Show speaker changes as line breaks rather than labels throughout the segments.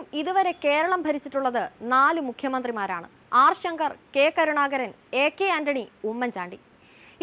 നിന്നും ഇതുവരെ കേരളം ഭരിച്ചിട്ടുള്ളത് നാല് മുഖ്യമന്ത്രിമാരാണ്. R Shankar K Karunakaran A K Antony Oommen Chandy.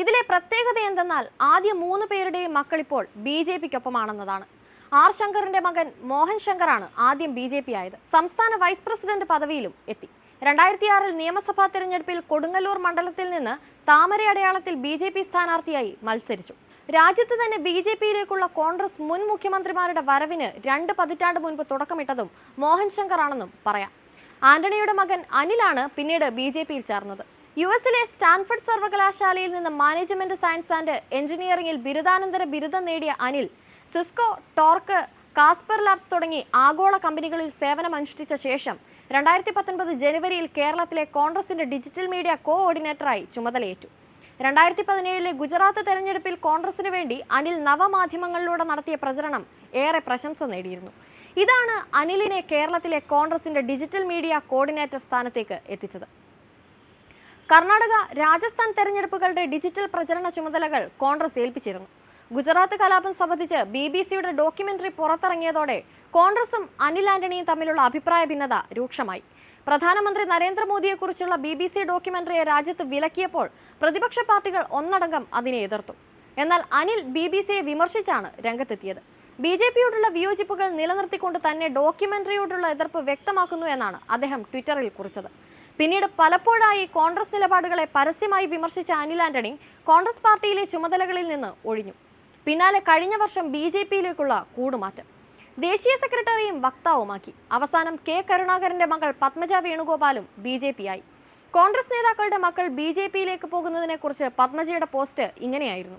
ഇതിലെ പ്രത്യേകത എന്തെന്നാൽ ആദ്യ മൂന്ന് പേരുടെയും മക്കൾ ഇപ്പോൾ ബി ജെ പിക്കൊപ്പമാണെന്നതാണ്. ആർ ശങ്കറിന്റെ മകൻ മോഹൻ ശങ്കറാണ് ആദ്യം ബി ജെ പി ആയത്. സംസ്ഥാന വൈസ് പ്രസിഡന്റ് പദവിയിലും എത്തി. രണ്ടായിരത്തിയാറിൽ നിയമസഭാ തിരഞ്ഞെടുപ്പിൽ കൊടുങ്ങല്ലൂർ മണ്ഡലത്തിൽ നിന്ന് താമര അടയാളത്തിൽ ബി ജെ പി സ്ഥാനാർത്ഥിയായി മത്സരിച്ചു. രാജ്യത്ത് തന്നെ ബി ജെ പിയിലേക്കുള്ള കോൺഗ്രസ് മുൻ മുഖ്യമന്ത്രിമാരുടെ വരവിന് രണ്ട് പതിറ്റാണ്ട് മുൻപ് തുടക്കമിട്ടതും മോഹൻ ശങ്കർ ആണെന്നും പറയാം. ആന്റണിയുടെ മകൻ അനിലാണ് പിന്നീട് ബി ജെ പിയിൽ ചേർന്നത്. യു എസിലെ സ്റ്റാൻഫർഡ് സർവകലാശാലയിൽ നിന്ന് മാനേജ്മെന്റ് സയൻസ് ആൻഡ് എഞ്ചിനീയറിംഗിൽ ബിരുദാനന്തര ബിരുദം നേടിയ Anil Cisco Torque Casper Labs തുടങ്ങി ആഗോള കമ്പനികളിൽ സേവനം അനുഷ്ഠിച്ച ശേഷം രണ്ടായിരത്തി പത്തൊൻപത് ജനുവരിയിൽ കേരളത്തിലെ കോൺഗ്രസിന്റെ ഡിജിറ്റൽ മീഡിയ കോ ഓർഡിനേറ്ററായി ചുമതലയേറ്റു. രണ്ടായിരത്തി പതിനേഴിലെ ഗുജറാത്ത് തെരഞ്ഞെടുപ്പിൽ കോൺഗ്രസിന് വേണ്ടി അനിൽ നവമാധ്യമങ്ങളിലൂടെ നടത്തിയ പ്രചരണം ഏറെ പ്രശംസ നേടിയിരുന്നു. ഇതാണ് അനിലിനെ കേരളത്തിലെ കോൺഗ്രസിന്റെ ഡിജിറ്റൽ മീഡിയ കോർഡിനേറ്റർ സ്ഥാനത്തേക്ക് എത്തിച്ചത്. കർണാടക രാജസ്ഥാൻ തെരഞ്ഞെടുപ്പുകളുടെ ഡിജിറ്റൽ പ്രചരണ ചുമതലകൾ കോൺഗ്രസ് ഏൽപ്പിച്ചിരുന്നു. ഗുജറാത്ത് കലാപം സംബന്ധിച്ച് ബി ബി സിയുടെ ഡോക്യുമെന്ററി പുറത്തിറങ്ങിയതോടെ കോൺഗ്രസും അനിൽ ആന്റണിയും തമ്മിലുള്ള അഭിപ്രായ ഭിന്നത രൂക്ഷമായി. പ്രധാനമന്ത്രി നരേന്ദ്രമോദിയെക്കുറിച്ചുള്ള ബി ബി സി ഡോക്യുമെന്ററിയെ രാജ്യത്ത് വിലക്കിയപ്പോൾ പ്രതിപക്ഷ പാർട്ടികൾ ഒന്നടങ്കം അതിനെ എതിർത്തു. എന്നാൽ അനിൽ ബി ബി സിയെ വിമർശിച്ചാണ് രംഗത്തെത്തിയത്. ബി ജെ പിയോടുള്ള വിയോജിപ്പുകൾ നിലനിർത്തിക്കൊണ്ട് തന്നെ ഡോക്യുമെന്ററിയോടുള്ള എതിർപ്പ് വ്യക്തമാക്കുന്നു എന്നാണ് അദ്ദേഹം ട്വിറ്ററിൽ കുറിച്ചത്. പിന്നീട് പലപ്പോഴായി കോൺഗ്രസ് നിലപാടുകളെ പരസ്യമായി വിമർശിച്ച അനിൽ ആന്റണി കോൺഗ്രസ് പാർട്ടിയിലെ ചുമതലകളിൽ നിന്ന് ഒഴിഞ്ഞു. പിന്നാലെ കഴിഞ്ഞ വർഷം ബി ജെ പിയിലേക്കുള്ള കൂടുമാറ്റം. ദേശീയ സെക്രട്ടറിയും വക്താവുമാക്കി. അവസാനം കെ കരുണാകരന്റെ മകൾ പത്മജ വേണുഗോപാലും ബി ജെ പി ആയി കോൺഗ്രസ് നേതാക്കളുടെ മക്കൾ ബി ജെ പിയിലേക്ക് പോകുന്നതിനെക്കുറിച്ച് പത്മജയുടെ പോസ്റ്റ് ഇങ്ങനെയായിരുന്നു.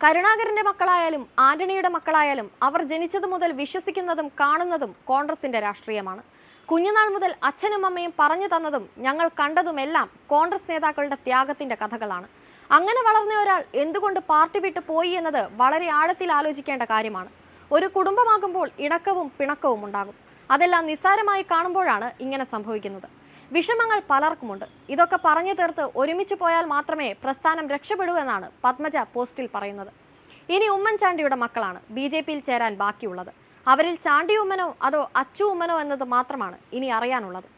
കരുണാകരന്റെ മക്കളായാലും ആന്റണിയുടെ മക്കളായാലും അവർ ജനിച്ചതു മുതൽ വിശ്വസിക്കുന്നതും കാണുന്നതും കോൺഗ്രസിന്റെ രാഷ്ട്രീയമാണ്. കുഞ്ഞുനാൾ മുതൽ അച്ഛനും അമ്മയും പറഞ്ഞു തന്നതും ഞങ്ങൾ കണ്ടതുമെല്ലാം കോൺഗ്രസ് നേതാക്കളുടെ ത്യാഗത്തിന്റെ കഥകളാണ്. അങ്ങനെ വളർന്ന ഒരാൾ എന്തുകൊണ്ട് പാർട്ടി വിട്ടു പോയി എന്നത് വളരെ ആഴത്തിൽ ആലോചിക്കേണ്ട കാര്യമാണ്. ഒരു കുടുംബമാകുമ്പോൾ ഇണക്കവും പിണക്കവും ഉണ്ടാകും. അതെല്ലാം നിസ്സാരമായി കാണുമ്പോഴാണ് ഇങ്ങനെ സംഭവിക്കുന്നത്. വിഷമങ്ങൾ പലർക്കുമുണ്ട്. ഇതൊക്കെ പറഞ്ഞു തീർത്ത് ഒരുമിച്ച് പോയാൽ മാത്രമേ പ്രസ്ഥാനം രക്ഷപ്പെടൂ എന്നാണ് പത്മജ പോസ്റ്റിൽ പറയുന്നത്. ഇനി ഉമ്മൻചാണ്ടിയുടെ മക്കളാണ് ബി ജെ പിയിൽ ചേരാൻ ബാക്കിയുള്ളത്. അവരിൽ ചാണ്ടി ഉമ്മനോ അതോ അച്ചു ഉമ്മനോ എന്നത് മാത്രമാണ് ഇനി അറിയാനുള്ളത്.